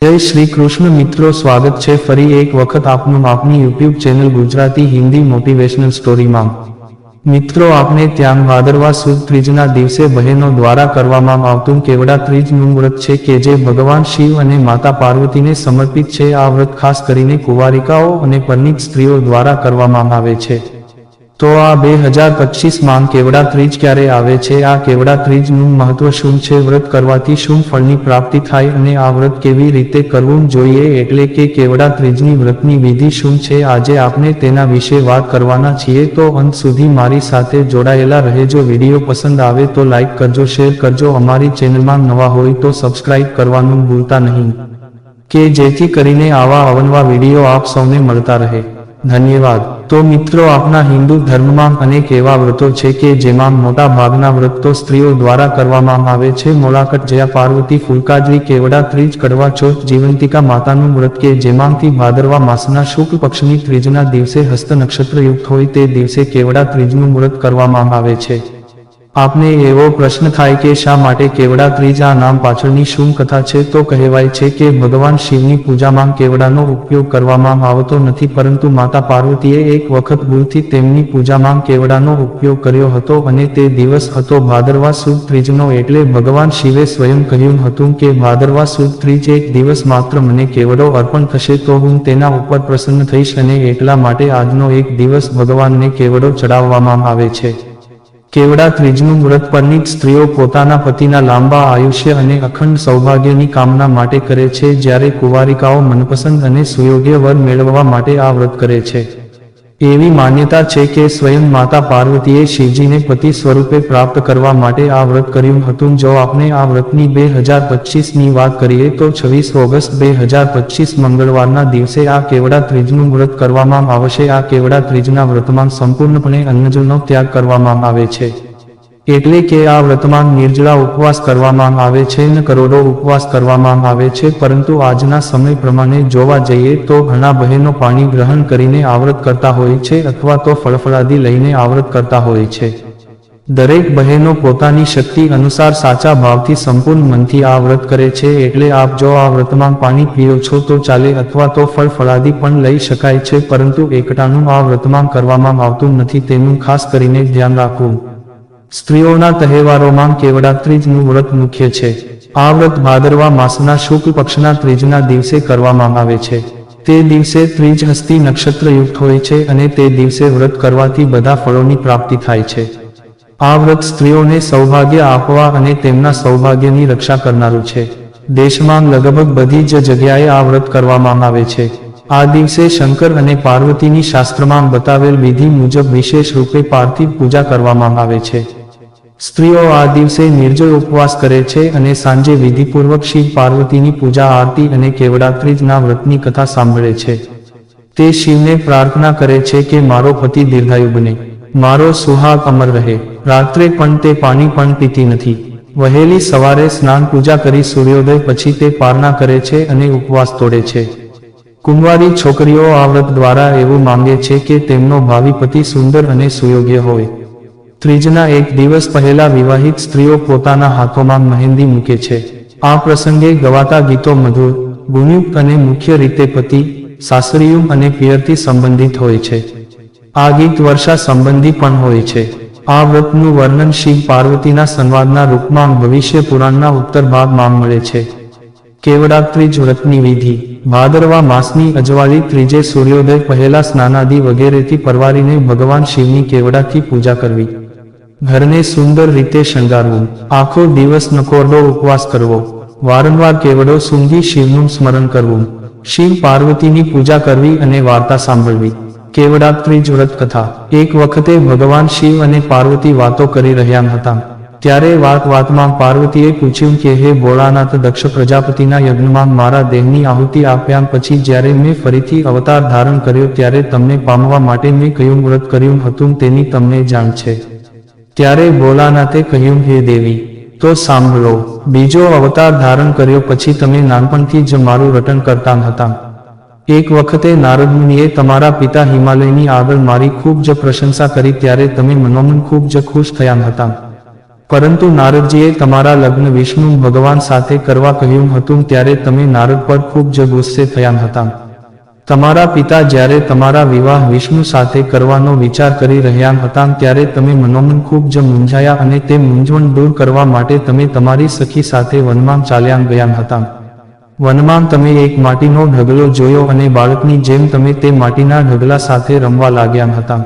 જય શ્રી કૃષ્ણ મિત્રો, સ્વાગત છે ફરી એક વખત આપનું આપની YouTube channel Gujarati Hindi motivational સ્ટોરીમાં. મિત્રો આપણે ત્યાં ભાદરવા સુદ ત્રીજના દિવસે બહેનો દ્વારા કરવામાં આવતું કેવડા ત્રીજનું વ્રત છે કે જે ભગવાન શિવ અને માતા પાર્વતીને સમર્પિત છે. આ વ્રત ખાસ કરીને કુંવારિકાઓ અને પરણિત સ્ત્રીઓ દ્વારા કરવામાં આવે છે. તો આ બે હજાર પચીસમાં કેવડા ત્રીજ ક્યારે આવે છે? આ કેવડા ત્રીજનું મહત્વ શું છે? વ્રત કરવાથી શું ફળની પ્રાપ્તિ થાય અને આ વ્રત કેવી રીતે કરવું જોઈએ? એટલે કે કેવડા ત્રીજની વ્રતની વિધિ શું છે? આજે આપણે તેના વિશે વાત કરવાના છીએ. તો અંત સુધી મારી સાથે જોડાયેલા રહેજો. વીડિયો પસંદ આવે તો લાઇક કરજો, શેર કરજો. અમારી ચેનલમાં નવા હોય તો સબસ્ક્રાઇબ કરવાનું ભૂલતા નહીં. કે જેથી કરીને આવા અવનવા વીડિયો આપ સૌને મળતા રહે. ધન્યવાદ. તો મિત્રો આપણા હિન્દુ ધર્મમાં અનેક એવા વ્રતો છે કે જેમાં મોટા ભાગના વ્રતો સ્ત્રીઓ દ્વારા કરવામાં આવે છે. મોલાકટ જયા પાર્વતી ફુલકાજરી કેવડા, ત્રીજ, કડવા ચોથ, જીવંતિકા માતાનું વ્રત કે જેમાંથી ભાદરવા માસના શુક્લ પક્ષની ત્રીજના દિવસે હસ્ત નક્ષત્રયુક્ત હોય તે દિવસે કેવડા ત્રીજનું વ્રત કરવામાં આવે છે. આપને એવો પ્રશ્ન થાય કે શા માટે કેવડા ત્રીજ આ નામ પાછળની શું કથા છે? તો કહેવાય છે કે ભગવાન શિવની પૂજામાં કેવડાનો ઉપયોગ કરવામાં આવતો નથી, પરંતુ માતા પાર્વતીએ એક વખત ભૂલથી તેમની પૂજામાં કેવડાનો ઉપયોગ કર્યો હતો અને તે દિવસ હતો ભાદરવા સુદ ત્રીજનો એટલે ભગવાન શિવે સ્વયં કહ્યું હતું કે ભાદરવા સુદ ત્રીજ એક દિવસ માત્ર મને કેવડો અર્પણ થશે તો હું તેના ઉપર પ્રસન્ન થઈશ અને એટલા માટે આજનો એક દિવસ ભગવાનને કેવડો ચડાવવામાં આવે છે. કેવડા ત્રીજનું વ્રત પરની સ્ત્રીઓ પોતાના પતિના લાંબા આયુષ્ય અને અખંડ સૌભાગ્યની કામના માટે કરે છે, જ્યારે કુંવારિકાઓ મનપસંદ અને સુયોગ્ય વર મેળવવા માટે આ વ્રત કરે છે. એવી માન્યતા છે કે સ્વયં માતા પાર્વતીએ શિવજીને પતિ સ્વરૂપે પ્રાપ્ત કરવા માટે આ વ્રત કર્યું હતું. જો આપણે આ વ્રતની બે હજાર પચીસની વાત કરીએ તો છવ્વીસ ઓગસ્ટ બે હજાર પચીસ મંગળવારના દિવસે આ કેવડા ત્રીજનું વ્રત કરવામાં આવશે. આ કેવડા ત્રીજના વ્રતમાં સંપૂર્ણપણે અન્નજનો ત્યાગ કરવામાં આવે છે. એટલે કે આ વ્રતમાં નિર્જળા ઉપવાસ કરવામાં આવે છે ને કરોડો ઉપવાસ કરવામાં આવે છે, પરંતુ આજના સમય પ્રમાણે જોવા જઈએ તો ઘણા બહેનો પાણી ગ્રહણ કરીને આવ્રત કરતા હોય છે અથવા તો ફળફળાદી લઈને આવ્રત કરતા હોય છે. દરેક બહેનો પોતાની શક્તિ અનુસાર સાચા ભાવથી સંપૂર્ણ મનથી આ વ્રત કરે છે, એટલે આપ જો આ વ્રતમાં પાણી પીઓ છો તો ચાલે અથવા તો ફળ ફળાદી પણ લઈ શકાય છે, પરંતુ એકટાનું આ વ્રતમાં કરવામાં આવતું નથી તેનું ખાસ કરીને ધ્યાન રાખવું. સ્ત્રીઓના તહેવારોમાં કેવડા ત્રીજનું વ્રત મુખ્ય છે. આ વ્રત ભાદરવા માસના શુક્લ પક્ષના ત્રીજના દિવસે કરવામાં આવે છે. તે દિવસે ત્રીજ હસ્તી નક્ષત્રયુક્ત હોય છે અને તે દિવસે વ્રત કરવાથી બધા ફળોની પ્રાપ્તિ થાય છે. આ વ્રત સ્ત્રીઓને સૌભાગ્ય આપવા અને તેમના સૌભાગ્યની રક્ષા કરનારું છે. દેશમાં લગભગ બધી જ જગ્યાએ આ વ્રત કરવામાં આવે છે. આ દિવસે શંકર અને પાર્વતીની શાસ્ત્રમાં બતાવેલ વિધિ મુજબ વિશેષ રૂપે પાર્થિવ પૂજા કરવામાં આવે છે. સ્ત્રીઓ આ દિવસે નિર્જળ ઉપવાસ કરે છે અને સાંજે વિધિપૂર્વક શિવ પાર્વતીની પૂજા, આરતી અને કેવડાત્રીજના વ્રતની કથા સાંભળે છે. તે શિવને પ્રાર્થના કરે છે કે મારો પતિ દીર્ઘાયુ બને. મારો સુહાગ અમર રહે. રાત્રે પણ તે પાણી પણ પીતી નથી. વહેલી સવારે સ્નાન પૂજા કરી સૂર્યોદય પછી તે પારણા કરે છે અને ઉપવાસ તોડે છે. કુંવારી છોકરીઓ આ વ્રત દ્વારા એવું માંગે છે કે તેમનો ભાવિ પતિ સુંદર અને સુયોગ્ય હોય. ત્રીજના એક દિવસ પહેલા વિવાહિત સ્ત્રીઓ પોતાના હાથોમાં મહેંદી મૂકે છે. આ પ્રસંગે ગવાતા ગીતો મધુર, ગુણયુક્ત અને મુખ્ય રીતે પતિ, સાસરીયું અને પિયરથી સંબંધિત હોય છે. આ ગીત વર્ષા સંબંધી પણ હોય છે. આ વ્રતનું વર્ણન શિવ પાર્વતીના સંવાદના રૂપમાં ભવિષ્ય પુરાણના ઉત્તર ભાગમાં મળે છે. કેવડા ત્રીજ વ્રતની વિધિ, ભાદરવા માસની અજવાળી ત્રીજે સૂર્યોદય પહેલા સ્નાનાદિ વગેરેથી પરવારીને ભગવાન શિવની કેવડાથી પૂજા કરવી. ઘરને સુંદર રીતે શણગારવું. આખો દિવસ નકોરડો ઉપવાસ કરવો. વારંવાર કેવડો સૂંઘી શિવનું સ્મરણ કરવું. શિવ પાર્વતીની પૂજા કરવી અને વાર્તા સાંભળવી. કેવડા ત્રિજવ્રત કથા. એક વખતે ભગવાન શિવ અને પાર્વતી વાતો કરી રહ્યા હતા ત્યારે વાત વાતમાં પાર્વતીએ પૂછ્યું કે, હે ભોળાનાથ, દક્ષ પ્રજાપતિના યજ્ઞમાં મારા દેહની આહુતિ આપ્યા પછી જ્યારે મેં ફરીથી અવતાર ધારણ કર્યો ત્યારે તમને પામવા માટે મેં કયું વ્રત કર્યું હતું તેની તમને જાણ છે. ત્યારે ભોલાનાથે કહ્યું, હે દેવી, તો સાંભળો. બીજો અવતાર ધારણ કર્યો પછી તમે નાનપણથી જ મારું રટન કરતા હતા. એક વખતે નારદમુનિએ તમારા પિતા હિમાલયની આગળ મારી ખૂબ જ પ્રશંસા કરી ત્યારે તમે મનોમન ખૂબ જ ખુશ થયા હતા. પરંતુ નારદજીએ તમારા લગ્ન વિષ્ણુ ભગવાન સાથે કરવા કહ્યું હતું, ત્યારે તમે નારદ પર ખૂબ જ ગુસ્સે થયા હતા. તમારા પિતા જ્યારે તમારા વિવાહ વિષ્ણુ સાથે કરવાનો વિચાર કરી રહ્યા હતા ત્યારે તમે મનોમન ખૂબ જ મૂંઝાયા અને તે મૂંઝવણ દૂર કરવા માટે તમે તમારી સખી સાથે વનમાં ચાલ્યા ગયા હતા. વનમાં તમે એક માટીનો ઢગલો જોયો અને બાળકની જેમ તમે તે માટીના ઢગલા સાથે રમવા લાગ્યા હતા.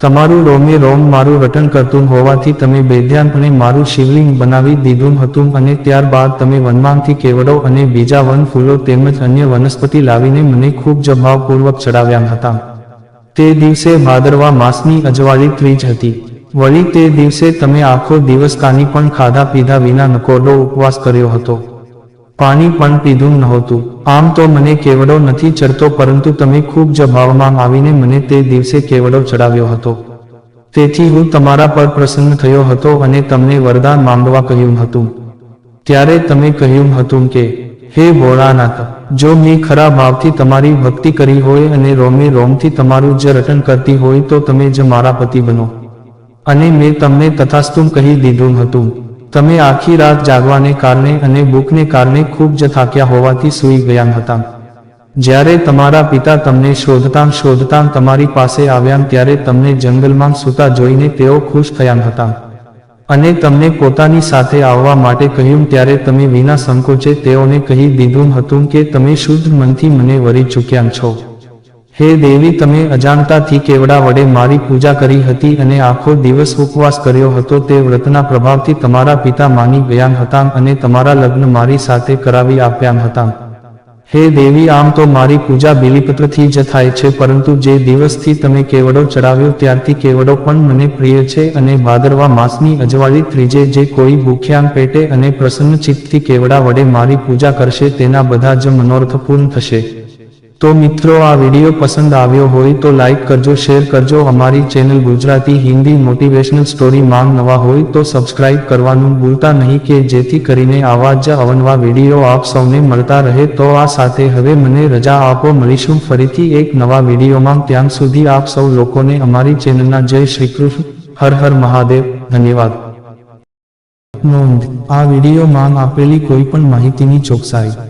તમારું રોમે રોમ મારું રટન કરતું હોવાથી તમે બેધ્યાનપણે મારું શિવલિંગ બનાવી દીધું હતું અને ત્યારબાદ તમે વનમાંથી કેવડો અને બીજા વન ફૂલો તેમજ અન્ય વનસ્પતિ લાવીને મને ખૂબ જ ભાવપૂર્વક ચડાવ્યા હતા. તે દિવસે ભાદરવા માસની અજવાળી ત્રીજ હતી. વળી તે દિવસે તમે આખો દિવસ કાની પણ ખાધા પીધા વિના નકોરડો ઉપવાસ કર્યો હતો. પાણી પણ પીધું નહોતું. આમ તો મને કેવડો નથી ચડતો, પરંતુ તમે ખૂબ જ ભાવમાં આવીને મને તે દિવસે કેવડો ચડાવ્યો હતો. તેથી હું તમારા પર પ્રસન્ન થયો હતો અને તમને વરદાન માંગવા કહ્યું હતું. ત્યારે તમે કહ્યું હતું કે, હે ભોળાનાથ, જો મેં ખરા ભાવથી તમારી ભક્તિ કરી હોય અને રોમે રોમથી તમારું જ રટન કરતી હોય તો તમે જ મારા પતિ બનો. અને મેં તમને તથાસ્તુમ કહી દીધું હતું. તમે આખી રાત જાગવાને કારણે અને ભૂખને કારણે ખૂબ જ થાક્યા હોવાથી સૂઈ ગયા હતા. જ્યારે તમારા પિતા તમને શોધતાં શોધતાં તમારી પાસે આવ્યા ત્યારે તમને જંગલમાં સૂતા જોઈને તેઓ ખુશ થયા હતા. અને તમને પોતાની સાથે આવવા માટે કહ્યું ત્યારે તમે વિના સંકોચે તેઓને કહી દીધું હતું કે તમે શુદ્ધ મનથી મને વરી ચૂક્યા છો. હે દેવી, તમે અજાણતાથી કેવડા વડે મારી પૂજા કરી હતી અને આખો દિવસ ઉપવાસ કર્યો હતો, તે વ્રતના પ્રભાવથી તમારા પિતા માની ગયા હતા અને તમારા લગ્ન મારી સાથે કરાવી આપ્યા હતા. હે દેવી, આમ તો મારી પૂજા બિલીપત્રથી જ થાય છે, પરંતુ જે દિવસથી તમે કેવડો ચડાવ્યો ત્યારથી કેવડો પણ મને પ્રિય છે અને ભાદરવા માસની અજવાળી ત્રીજે જે કોઈ ભૂખ્યાંગ પેટે અને પ્રસન્ન ચિત્તથી કેવડા વડે મારી પૂજા કરશે, તેના બધા જ મનોરથ પૂર્ણ થશે. તો મિત્રો, આ વીડિયો પસંદ આવ્યો હોય તો લાઇક કરજો, શેર કરજો. અમારી channel Gujarati Hindi motivational story માંગ નવા હોય તો સબસ્ક્રાઇબ કરવાનું ભૂલતા નહીં કે જેથી કરીને આવા જ અવનવા વીડિયો આપ સૌને મળતા રહે. તો આ સાથે હવે મને રજા આપો. મળીશું ફરીથી એક નવા વિડીયોમાં ત્યાં સુધી આપ સૌ લોકોને અમારી ચેનલના જય શ્રી કૃષ્ણ. હર હર મહાદેવ. ધન્યવાદ. નોંધ, આ વિડીયોમાં આપેલી કોઈ પણ માહિતીની ચોકસાઈ.